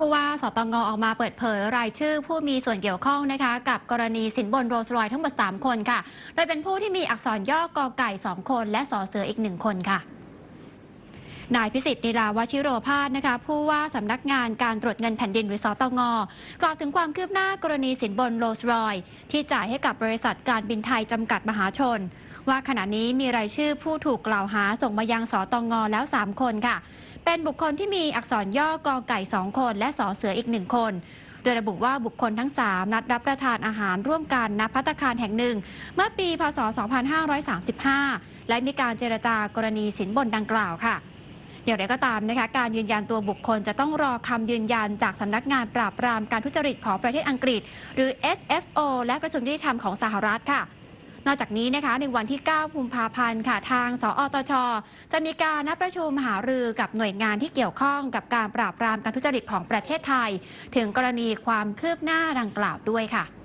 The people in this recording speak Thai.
ผู้ว่าสตงออกมาเปิดเผยรายชื่อผู้มีส่วนเกี่ยวข้องนะคะกับกรณีสินบนโรสรอยทั้งหมด 3 คนค่ะ โดยเป็นผู้ที่มีอักษรย่อกอไก่ 2 คน และสอเสืออีก 1 คนค่ะนายพิสิทธิ์นิลาวชิโรพาสนะคะผู้ว่าสำนักงานการตรวจเงินแผ่นดินหรือสตงกล่าวถึงความคืบหน้ากรณีสินบนโรสรอย ที่จ่ายให้กับบริษัทการบินไทยจำกัดมหาชน ว่าขณะนี้มีรายชื่อผู้ถูกกล่าวหาส่งมายังสตงแล้ว 3 คนค่ะ เป็นบุคคลที่มีอักษรย่อกอไก่ 2 คน และสอเสืออีก 1 คน โดยระบุว่าบุคคลทั้ง 3 นัดรับประทานอาหารร่วมกันณพัตคารแห่งหนึ่ง เมื่อปี พศ 2535 และมีการเจรจากรณีสินบนดังกล่าวค่ะอย่างไรก็ตามนะคะการยืนยันตัวบุคคลจะต้องรอคำยืนยันจากสำนักงานปราบปรามการทุจริตของประเทศอังกฤษ หรือ SFO และกระทรวงยุติธรรมของสหรัฐค่ะ นอกจากนี้นะคะในวันที่ 9 กุมภาพันธ์ค่ะทาง สอตช จะมีการนัดประชุมหารือกับหน่วยงานที่เกี่ยวข้องกับการปราบปรามการทุจริตของประเทศไทย ถึงกรณีความคืบหน้าดังกล่าวด้วยค่ะ